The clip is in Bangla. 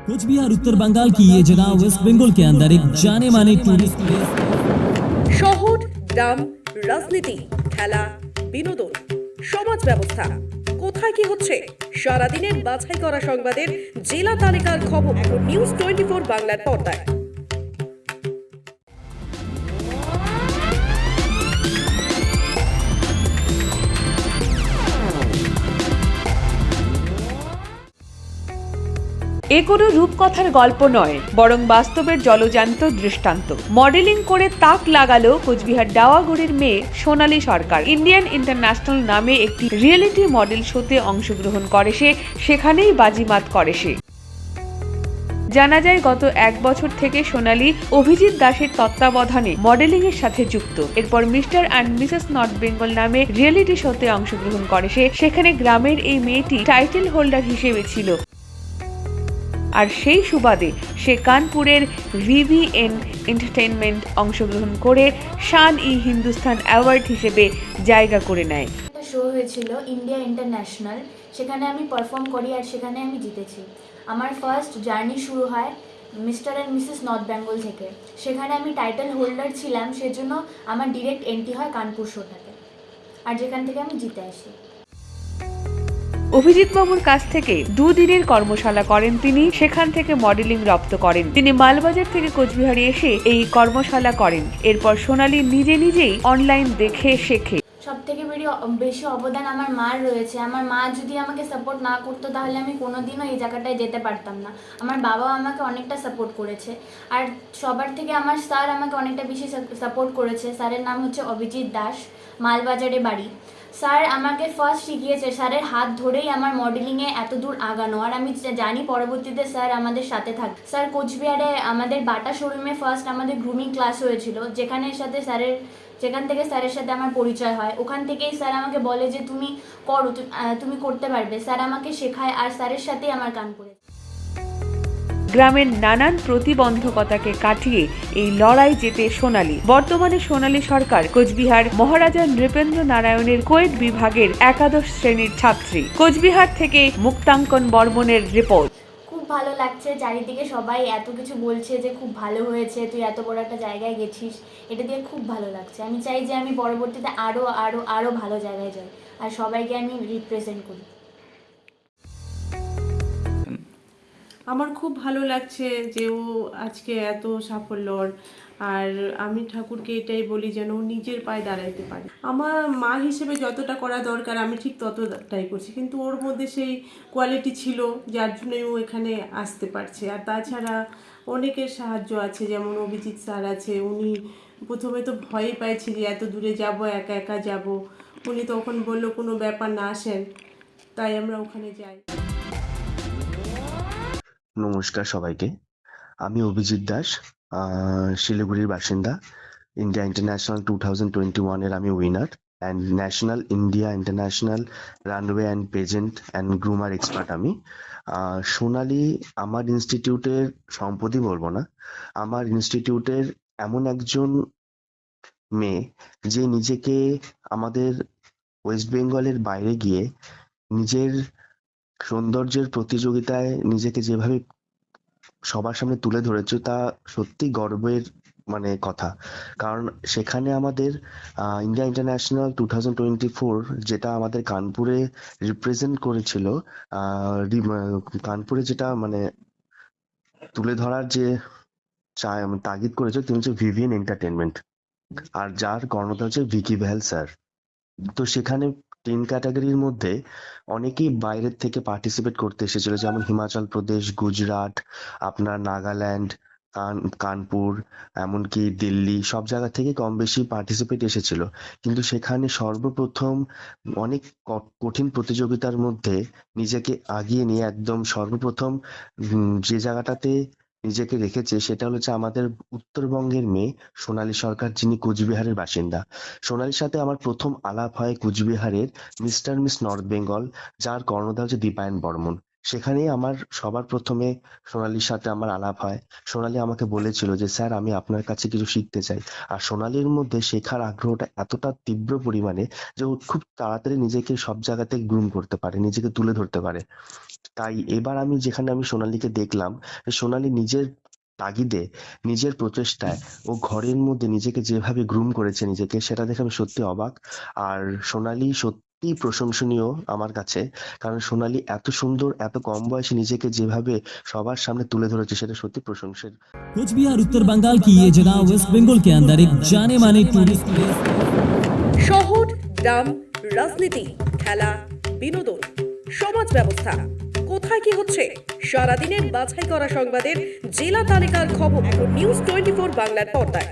कुछ बिहार उत्तर बंगाल की ये जगह वेस्ट बंगाल के अंदर एक जाने माने टूरिस्ट प्लेस শহর গ্রাম রাজনীতি খেলা বিনোদন সমাজ ব্যবস্থা কোথায় কি হচ্ছে সারাদিনের বাছাই করা সংবাদের জেলা তালিকার খবর এখন নিউজ টোয়েন্টি ফোর বাংলার পর্দায় এ কোনো রূপকথার গল্প নয়, বরং বাস্তবের জলজান্ত দৃষ্টান্ত। মডেলিং করে তাক লাগালো কোচবিহার ডাওয়াগুড়ির মেয়ে সোনালী সরকার। ইন্ডিয়ান ইন্টারন্যাশনাল নামে একটি রিয়েলিটি মডেল শোতে অংশগ্রহণ করে সে, সেখানেই বাজিমাত করে সে। জানা যায় গত এক বছর থেকে সোনালি অভিজিৎ দাসের তত্ত্বাবধানে মডেলিং এর সাথে যুক্ত। এরপর Mr and Mrs North Bengal নামে রিয়েলিটি শোতে অংশগ্রহণ করে সে। সেখানে গ্রামের এই মেয়েটি টাইটেল হোল্ডার হিসেবে ছিল। আর সেই সুবাদে সে কানপুরের ভিভিএন এন্টারটেনমেন্ট অংশগ্রহণ করে শান ই হিন্দুস্তান অ্যাওয়ার্ড হিসেবে জায়গা করে নেয়। শো হয়েছিল ইন্ডিয়া ইন্টারন্যাশনাল। সেখানে আমি পারফর্ম করি আর সেখানে আমি জিতেছি। আমার ফার্স্ট জার্নি শুরু হয় Mr and Mrs North Bengal থেকে। সেখানে আমি টাইটেল হোল্ডার ছিলাম, সেজন্য আমার ডিরেক্ট এন্ট্রি হয় কানপুর শোটাতে আর যেখান থেকে আমি জিতে আসি। অভিজিৎ বাবুর কাছ থেকে দুদিনের কর্মশালা করেন তিনি। সেখান থেকে মডেলিং রপ্ত করেন। তিনি মালবাজার থেকে কোচবিহারে এসে এই কর্মশালা করেন। এরপর সোনালী নিজে নিজেই অনলাইন দেখে শেখে। সব থেকে বেশি অবদান আমার মার রয়েছে। আমার মা যদি আমাকে সাপোর্ট না করতো, তাহলে আমি কোনোদিনও এই জায়গাটায় যেতে পারতাম না। আমার বাবাও আমাকে অনেকটা সাপোর্ট করেছে। আর সবার থেকে আমার স্যার আমাকে অনেকটা বেশি সাপোর্ট করেছে। স্যারের নাম হচ্ছে অভিজিৎ দাস, মালবাজারে বাড়ি। স্যার, আমাকে ফার্স্ট শিখিয়েছে। স্যারের হাত ধরেই আমার মডেলিংয়ে এত দূর আগানো। আর আমি জানি পরবর্তীতে স্যার আমাদের সাথে থাক। স্যার, কোচবিহারে আমাদের বাটা শোরুমে ফার্স্ট আমাদের গ্রুমিং ক্লাস হয়েছিল, যেখানে সাথে স্যারের, যেখান থেকে স্যারের সাথে আমার পরিচয় হয়। ওখান থেকেই স্যার আমাকে বলে যে, তুমি করো তুমি করতে পারবে। স্যার আমাকে শেখায়, আর স্যারের সাথেই আমার কান পড়ে গ্রামের নানান প্রতিবন্ধকতাকে কাটিয়ে এই লড়াই জেতে সোনালী। বর্তমানে সোনালী সরকার কোচবিহার মহারাজা নৃপেন্দ্র নারায়ণের কোয়েট বিভাগের একাদশ শ্রেণির ছাত্রী। কোচবিহার থেকে মুক্তাঙ্কন বর্মনের রিপোর্ট। খুব ভালো লাগছে, চারিদিকে সবাই এত কিছু বলছে যে খুব ভালো হয়েছে, তুই এত বড় একটা জায়গায় গেছিস, এটা দিয়ে খুব ভালো লাগছে। আমি চাই যে আমি পরবর্তীতে আরও আরও আরও ভালো জায়গায় যাই, আর সবাইকে আমি রিপ্রেজেন্ট করি। আমার খুব ভালো লাগছে যে ও আজকে এত সাফল্যর। আর আমি ঠাকুরকে এটাই বলি যেন ও নিজের পায়ে দাঁড়াইতে পারে। আমার মা হিসেবে যতটা করা দরকার, আমি ঠিক ততটাই করছি। কিন্তু ওর মধ্যে সেই কোয়ালিটি ছিল যার জন্যই ও এখানে আসতে পারছে। আর তাছাড়া অনেকের সাহায্য আছে, যেমন অভিজিৎ স্যার আছে, উনি প্রথমে তো ভয়ই পাইছি যে এত দূরে যাব, একা একা যাব। উনি তখন বলল, কোনো ব্যাপার না, আসেন। তাই আমরা ওখানে যাই। নমস্কার সবাইকে। আমি অভিজিৎ দাস শিলিগুড়ির বাসিন্দা। India International two thousand twenty ওয়ানের আমি winner and National India International runway and pageant and groomer expert আমি। সোনালি, আমার ইনস্টিটিউটের সম্পদই বলব না, আমার ইনস্টিটিউটের এমন একজন মেয়ে যে নিজেকে আমাদের ওয়েস্ট বেঙ্গলের বাইরে গিয়ে নিজের সৌন্দর্যের প্রতিযোগিতায় নিজেকে যেভাবে সবার সামনে তুলে ধরেছো, তা সত্যি গর্বের মানে কথা। কারণ সেখানে আমাদের India International two thousand twenty four যেটা আমাদের কানপুরে রিপ্রেজেন্ট করেছিল কানপুরে যেটা মানে তুলে ধরার যে চা- তাগিদ করেছে, তিনি হচ্ছে ভিভিএন এন্টারটেনমেন্ট আর যার কর্ণতা হচ্ছে ভিকি ভ্যাল স্যার। তো সেখানে টেন ক্যাটাগরির মধ্যে অনেকেই বাইরের থেকে পার্টিসিপেট করতে এসেছিল, যেমন হিমাচল প্রদেশ, গুজরাট, আপনার নাগাল্যান্ড, কান, কানপুর, এমনকি দিল্লি, সব জায়গা থেকে কম বেশি পার্টিসিপেট এসেছিল। কিন্তু সেখানে সর্বপ্রথম অনেক কঠিন প্রতিযোগিতার মধ্যে নিজেকে আগিয়ে নিয়ে একদম সর্বপ্রথম যে জায়গাটাতে নিজেকে রেখেছে সেটা হচ্ছে আমাদের উত্তরবঙ্গের মেয়ে সোনালী সরকার, যিনি কোচবিহারের বাসিন্দা। সোনালীর সাথে আমার প্রথম আলাপ হয় কুচবিহারের মিস্টার মিস নর্থ বেঙ্গল, যার কর্ণধার হচ্ছে দীপায়ন বর্মন। সেখানেই আমার সবার প্রথমে সোনালির সাথে আমার আলাপ হয়। সোনালি আমাকে বলেছিল যে, স্যার, আমি আপনার কাছে কিছু শিখতে চাই। আর সোনালির মধ্যে শেখার আগ্রহটা এতটা তীব্র পরিমাণে যে, ও খুব তাড়াতাড়ি নিজেকে সব জায়গাতে গ্রুম করতে পারে, নিজেকে তুলে ধরতে পারে। তাই এবার আমি যেখানে আমি সোনালিকে দেখলাম সোনালী নিজের তাগিদে, নিজের প্রচেষ্টায়, ও ঘরের মধ্যে নিজেকে যেভাবে গ্রুম করেছে নিজেকে, সেটা দেখে আমি সত্যি অবাক। আর সোনালি সত্যি প্রশংসনীয় আমার কাছে কারণ সোনালী এত সুন্দর এত কম বয়সে নিজেকে যেভাবে সবার সামনে তুলে ধরেছে সেটা সত্যি প্রশংসের कुछ बिहार उत्तर बंगाल की ये जगह वेस्ट बंगाल के अंदर एक जाने माने टूरिस्ट प्लेस শহর গ্রাম রাজনীতি খেলা বিনোদন সমাজ ব্যবস্থা কোথায় কি হচ্ছে সারাদিনের বাছাই করা সংবাদের জেলা তালিকার খবর এখন নিউজ টোয়েন্টি ফোর বাংলার পর্দায়